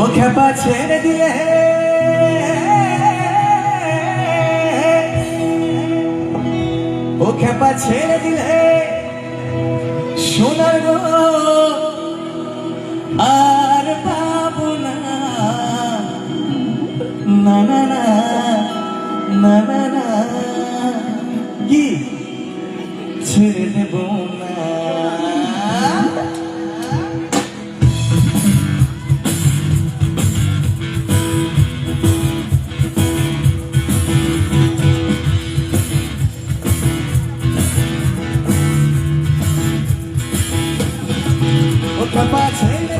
ও খেপা ছেড়ে দিলে ও খেপা ছেড়ে দিলে সোনার গো, আর পাবো না না না না না না, কি? ছেড়ে দেব।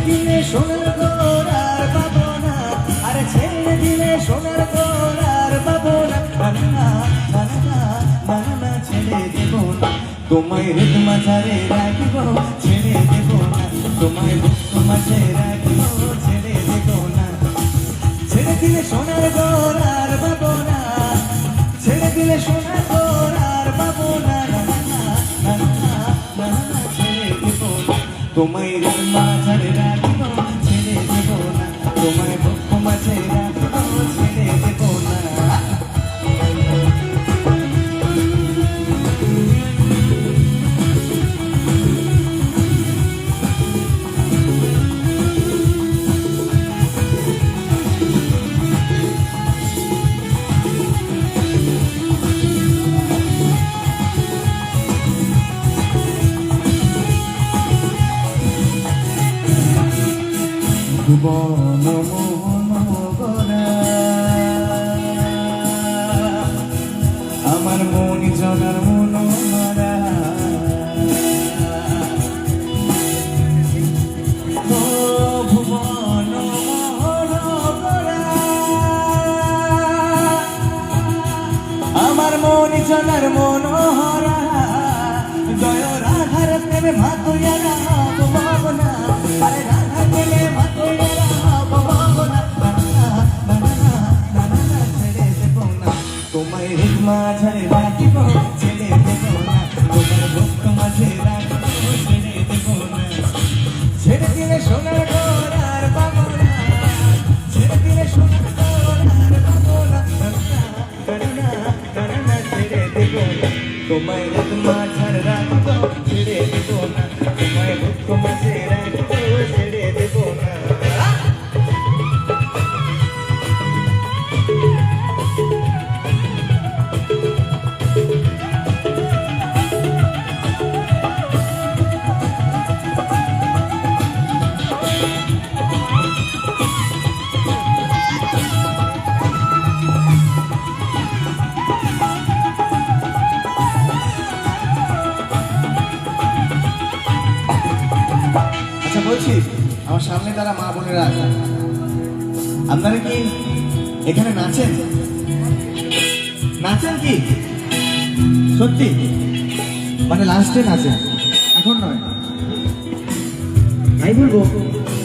দিলে সোনার গোর পাবো না ছেড়ে দিলে সোনার গোর পাবো না না না না না না। না ছেড়ে দেব তোমায় মাঝারে রাখব, ছেড়ে দেব না। তোমায় মাঝে রাখব, ছেড়ে দেব না। ছেড়ে দিলে সোনার পাবো না ছেড়ে দিলে সোনার পাবো না। তোমায় মাঝারে না ভুবন মোহন আমার মন জনার মন আমার মন জনার মন জয় রাধার প্রেমে ভাতুয়া ভাবনা মাঝারে রাখিব ছেড়ে দেব না। তোমার ভক্ত মাঝে রাখিব ছেড়ে দেব না। ছেড়ে দিলে সোনার ঘর আর পাবো না ছেড়ে দিলে সোনার ঘর আর পাবো না না, না, ছেড়ে দেব না। তোমায়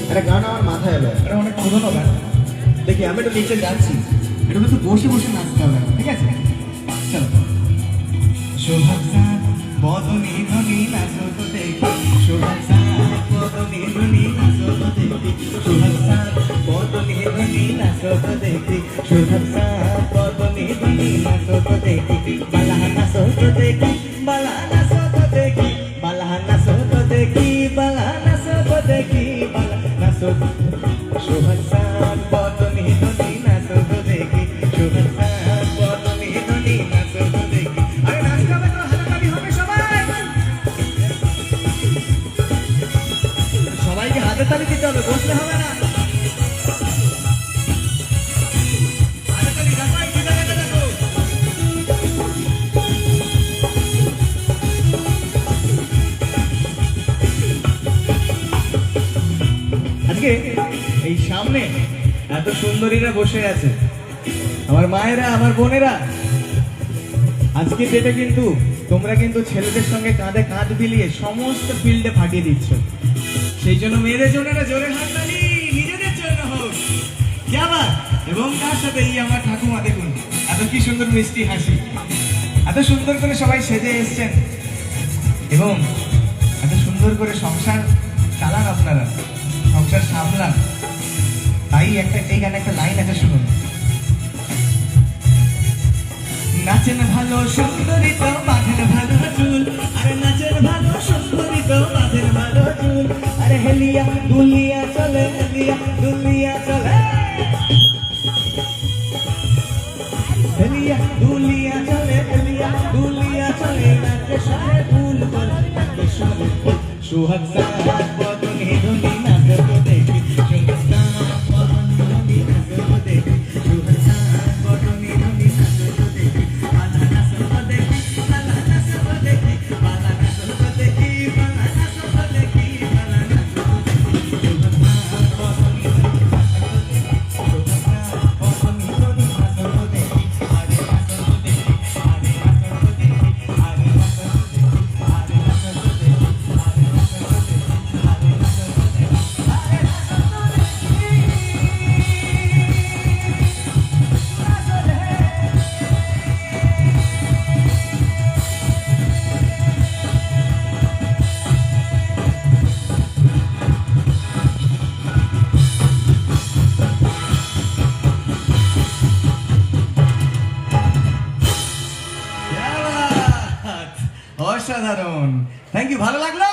একটা গান আমার মাথায় এলো। এটা অনেক পুরোনো গান। দেখি, আমি একটু নিচে যাচ্ছি। এটা কিন্তু বসে বসে নাচতে হবে, ঠিক আছে? চলো। শোভাসান বদনি ধনি নাচত দেখি। শোভাসান বদনি ধনি নাচত দেখি। শোভাসান বদনি ধনি নাচত দেখি। শোভাসান বদনি ধনি নাচত দেখি। বালা নাচত দেখি। বালা সবাইকে হাতে তালি দিতে হবে বসতে হবে না। সামনে। এত সুন্দরীরা বসে আছে। আমার মায়েরা, আমার বোনেরা, আজকে ডেটে কিন্তু, তোমরা কিন্তু ছেলেদের সঙ্গে কাঁধে কাঁধ বিলিয়ে সমস্ত ফিল্ডে ফাটিয়ে দিচ্ছ। সেই জন্য মেয়েদের জন্য জোরে হাততালি, নিজেদের জন্য হোক। কি আবার এবং তার সাথে এই আমার ঠাকুমা, দেখুন, এত কি সুন্দর মিষ্টি হাসি। এত সুন্দর করে সবাই সেজে এসছেন। এবং এত সুন্দর করে সংসার চালান আপনারা। সংসার সামলান। তাই একটা এই গানে একটা লাইন আছে, শুনুন। নাচেন ভালো সুন্দরী তো, বাঁধেন ভালো চুল। আরে নাচেন ভালো সুন্দরী তো, বাঁধেন ভালো চুল। আরে হেলিয়া, দুলিয়া চলে, হেলিয়া, দুলিয়া চলে। হেলিয়া, দুলিয়া চলে, হেলিয়া, দুলিয়া চলে। নাচে সবে ফুল করে, নাচে সবে সুহাগ। কি ভালো লাগল?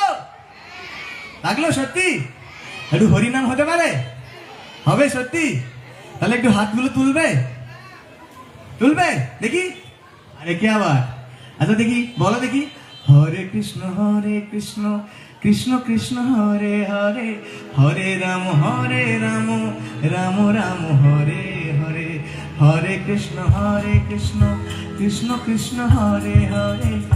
লাগল সত্যি? একটু হরিনাম হতে পারে? হবে সত্যি? তাহলে একটু হাতগুলো তুলবে? তুলবে? দেখি। আরে কে আবার? আচ্ছা দেখি, বলো দেখি। হরে কৃষ্ণ হরে কৃষ্ণ কৃষ্ণ কৃষ্ণ, হরে হরে হরে রাম হরে রাম রাম রাম, হরে হরে হরে কৃষ্ণ হরে কৃষ্ণ কৃষ্ণ কৃষ্ণ, হরে হরে।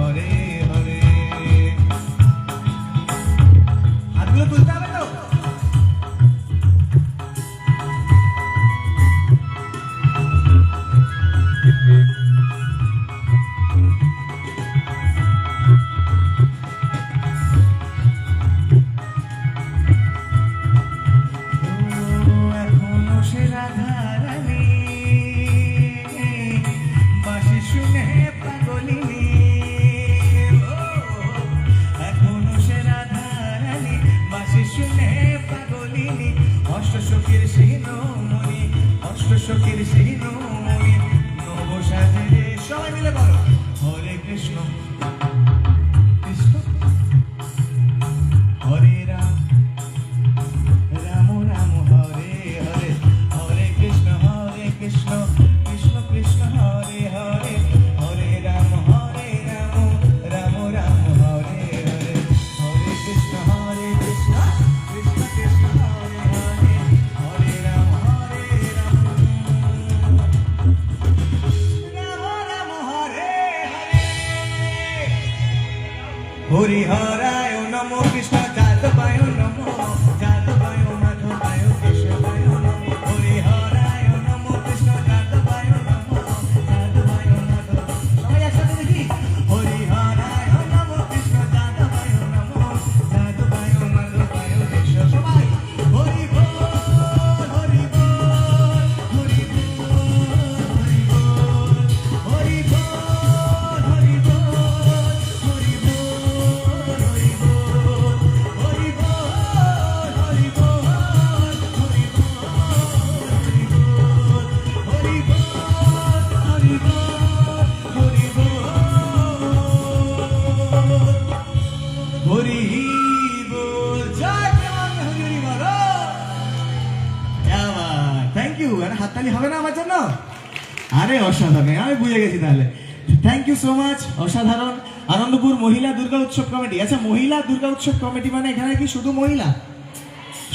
সো মাচ অসাধারণ। আনন্দপুর মহিলা দুর্গা উৎসব কমিটি আচ্ছা মহিলা দুর্গা উৎসব কমিটি মানে এখানে কি শুধু মহিলা?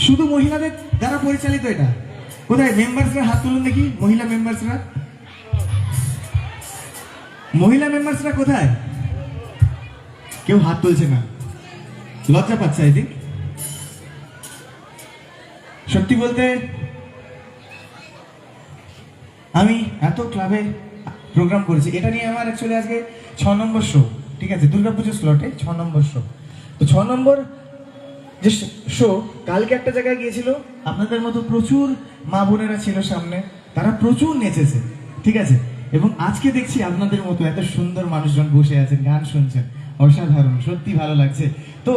শুধু মহিলাদের দ্বারা পরিচালিত এটা? কোথায়? মেম্বার্সরা হাত তুলুন দেখি। মহিলা মেম্বার্সরা মহিলা মেম্বার্সরা কোথায়? কেউ হাত তুলছে না। লজ্জা পাচ্ছে আই থিঙ্ক সত্যি বলতে, আমি এত ক্লাবে প্রোগ্রাম করেছি। এটা নিয়ে আমার অ্যাকচুয়ালি আজকে ছ নম্বর শো ঠিক আছে? দুর্গাপুজোর স্লটে ছ নম্বর শো তো ছ নম্বর যে শো কালকে একটা জায়গায় গিয়েছিল, আপনাদের মতো প্রচুর মা বোনেরা ছিল সামনে, তারা প্রচুর নেচেছে, ঠিক আছে? এবং আজকে দেখছি আপনাদের মতো এত সুন্দর মানুষজন বসে আছেন, গান শুনছেন, অসাধারণ, সত্যি ভালো লাগছে। তো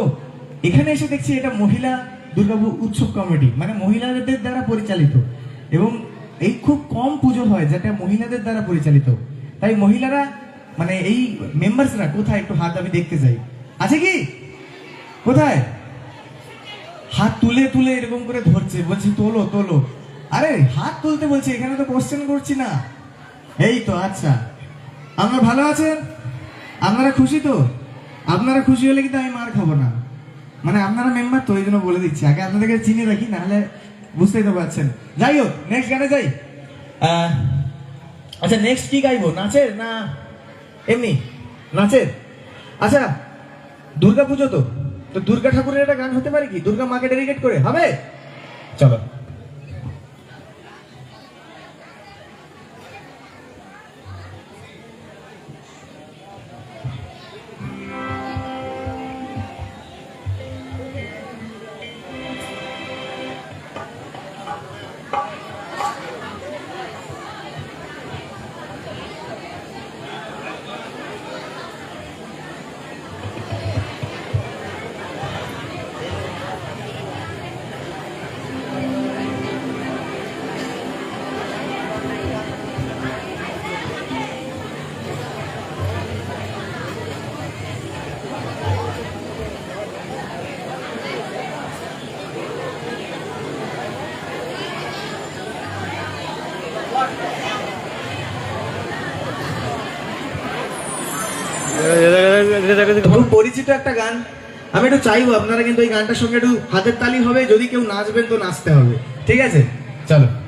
এখানে এসে দেখছি এটা মহিলা দুর্গাপু, উৎসব কমিটি মানে মহিলাদের দ্বারা পরিচালিত। এবং এই খুব কম পুজো হয় যেটা মহিলাদের দ্বারা পরিচালিত। তাই মহিলারা মানে এই মেম্বার্সরা কোথায়? একটু হাত আমি দেখতে চাই। আছে কি? কোথায়? হাত তুলে তুলে এরকম করে ধরছে। বলছি, তোলো তোলো। আরে, হাত তুলতে বলছি, এখানে তো কোশ্চেন করছি না। এই তো আচ্ছা। আপনারা ভালো আছেন? আপনারা খুশি তো? আপনারা খুশি হলে কিন্তু আমি মার খাব না। মানে আপনারা মেম্বার তো, এই জন্য বলে দিচ্ছি। আগে আপনাদেরকে চিনে রাখি, নাহলে বুঝতেই তো পারছেন। যাই হোক নেক্সট গানে যাই। আচ্ছা নেক্সট কি গাইবো? নাচের না এমনি? নাচের? আচ্ছা দুর্গা পুজো তো। তো দুর্গা ঠাকুরের একটা গান হতে পারে কি? দুর্গা মাকে ডেডিকেট করে। হবে? চলো। খুব পরিচিত একটা গান। আমি একটু চাইব আপনারা কিন্তু এই গানটার সঙ্গে একটু হাতের তালি হবে, যদি কেউ নাচবেন তো নাচতে হবে। ঠিক আছে? চলো।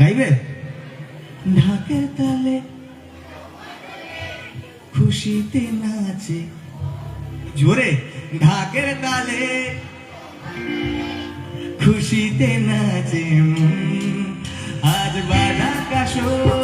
গাইবে? ঢাকের তালে খুশিতে নাচে। জোরে ঢাকের তালে খুশিতে নাচে। আজ বাড়া কাশর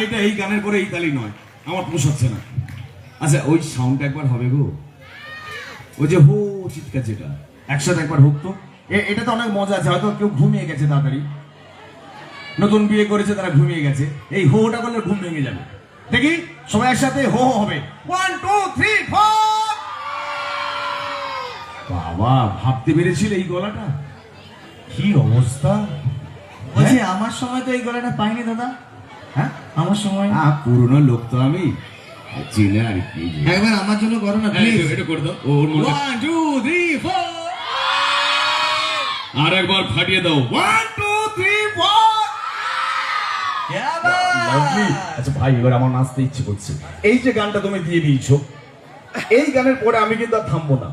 তালিটা এই গানের পরে এই তালি নয়। আমার পোষাচ্ছে না। আচ্ছা ওই সাউন্ডটা একবার হবে গো। ওই যে হো চিৎকার যেটা। একসাথে একবার হোক তো। এটা তো অনেক মজা আছে। হয়তো কেউ ঘুমিয়ে গেছে তাড়াতাড়ি। নতুন বিয়ে করেছে তারা ঘুমিয়ে গেছে। এই হোটা করলে ঘুম ভেঙে যাবে। দেখি সবাই একসাথে হো হো হবে। ওয়ান টু থ্রি ফোর বাবা ভাবতে পেরেছিল এই গলাটা? কি অবস্থা? বলছি আমার সময় তো এই গলাটা পাইনি দাদা। হ্যাঁ? আমার সময়? আহ পুরনো লোক তো আমি। চিনে আর কি একবার আমার জন্য করো না প্লিজ এটা- করে দাও। ওর মনে ওয়ান টু থ্রি ফোর আর একবার ফাটিয়ে দাও। ওয়ান টু থ্রি ফোর আচ্ছা ভাই এবার আমার নাচতে ইচ্ছে করছে। এই যে গানটা তুমি দিয়ে দিয়েছ এই গানের পরে আমি কিন্তু আর থামবো না।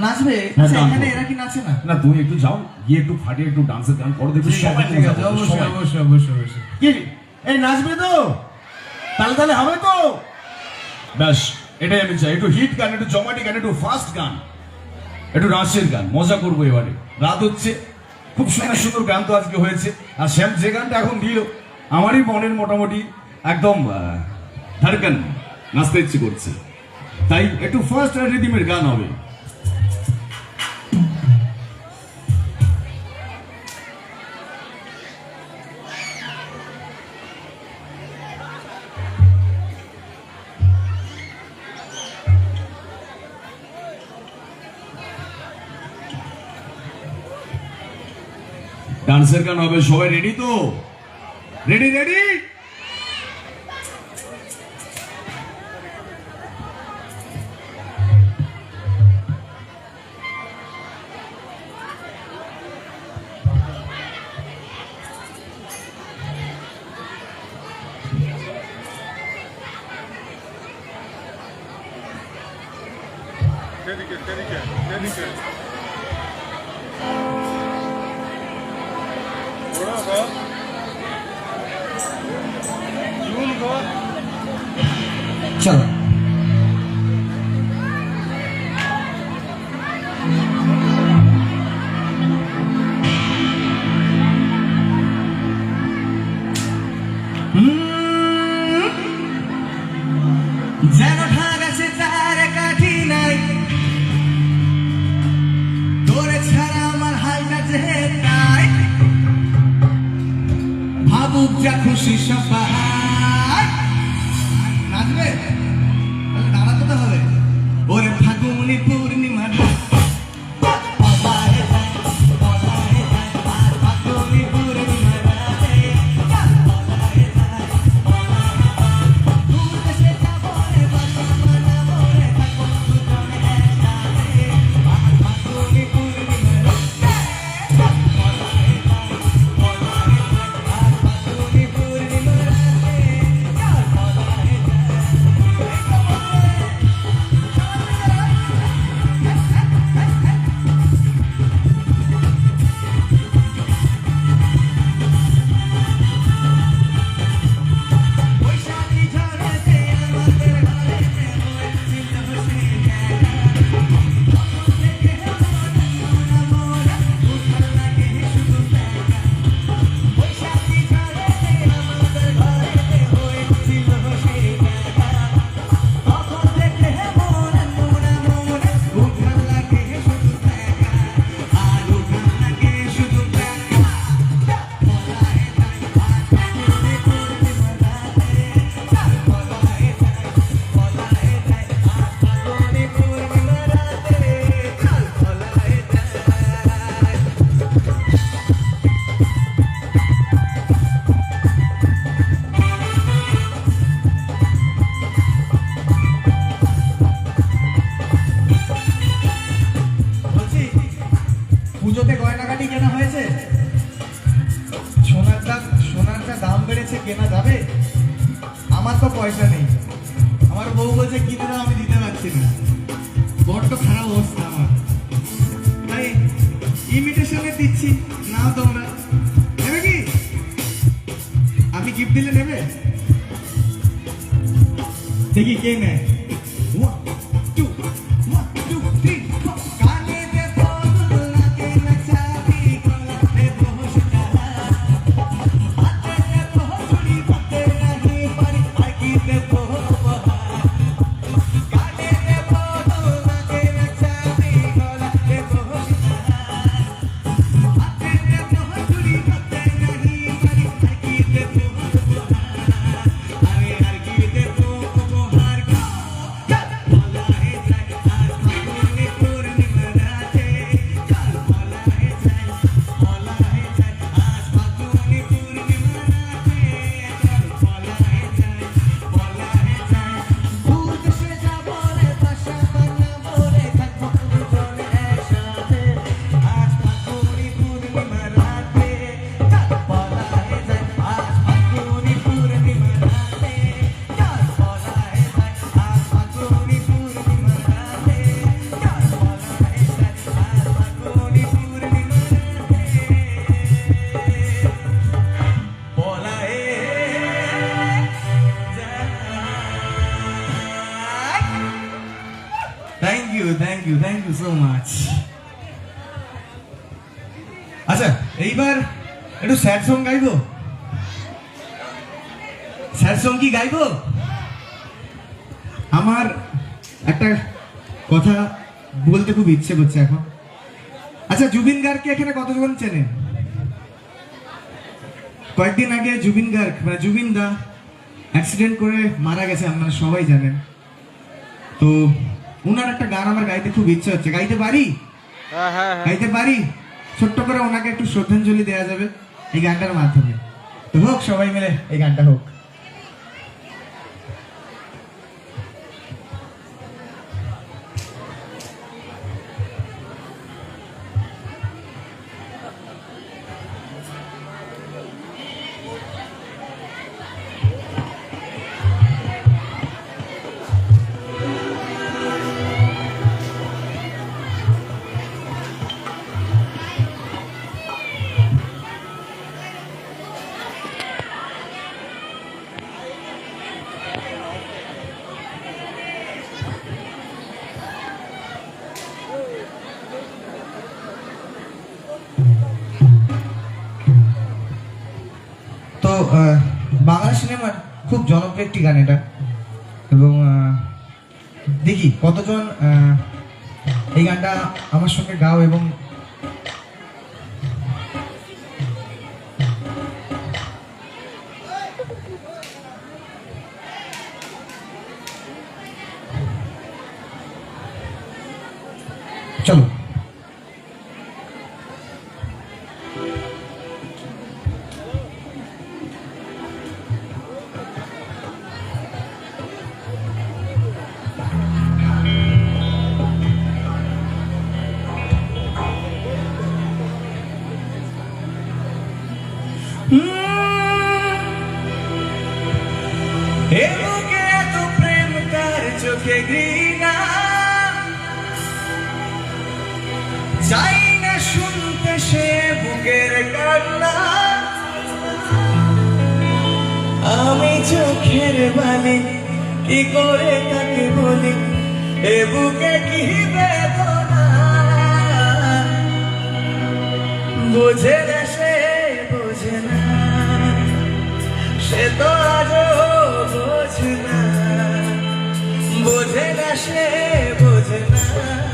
নাচবে? হ্যাঁ, আচ্ছা, এখানে এরা কি নাচে না? না তুমি একটু যাও গিয়ে একটু ফাটিয়ে একটু ডান্সের গান করো দেখো সবাই অবশ্যই অবশ্যই অবশ্যই। কি? এই নাচবে তো? তাহলে তাহলে হবে তো? ব্যাস, এটাই আমি চাই। একটু হিট গান, একটু জমাটি গান, একটু ফাস্ট গান, একটু নাচের গান, মজা করব এবারে। রাত হচ্ছে, খুব সুন্দর সুন্দর গান তো আজকে হয়েছে। আর শ্যাম, যে গানটা এখন দিল, আমারই মনের মোটামুটি একদম ধারকান, নাচতে ইচ্ছে করছে। তাই একটু ফার্স্ট রিদিমের গান হবে। ডান্সের গান হবে। সবাই রেডি তো? রেডি রেডি চলো সো মাচ আচ্ছা এইবার একটু স্যাড সং গাইবো? স্যাড সং কি গাইবো? আমার একটা কথা বলতে খুব ইচ্ছে করছে এখন। আচ্ছা জুবিন গার্গকে এখানে কতজন চেনেন? কয়েকদিন আগে জুবিন গার্গ মানে জুবিন দা অ্যাক্সিডেন্ট করে মারা গেছে, আপনারা সবাই জানেন। তো ওনার একটা গান আমার গাইতে খুব ইচ্ছে হচ্ছে। গাইতে পারি? হ্যাঁ হ্যাঁ হ্যাঁ। গাইতে পারি? ছোট্ট করে ওনাকে একটু শ্রদ্ধাঞ্জলি দেওয়া যাবে এই গানটার মাধ্যমে। তো হোক সবাই মিলে এই গানটা হোক। জনপ্রিয় একটি গান এটা। এবং দেখি কতজন এই গানটা আমার সঙ্গে গাও এবং বুকের কান্না। আমি চোখের বালি, কি করে তাকে বলি? এ বুকে কি বেদনা? বোঝে না সে, বোঝে না। সে তো আজও বোঝে না। বোঝে না সে, বোঝে না।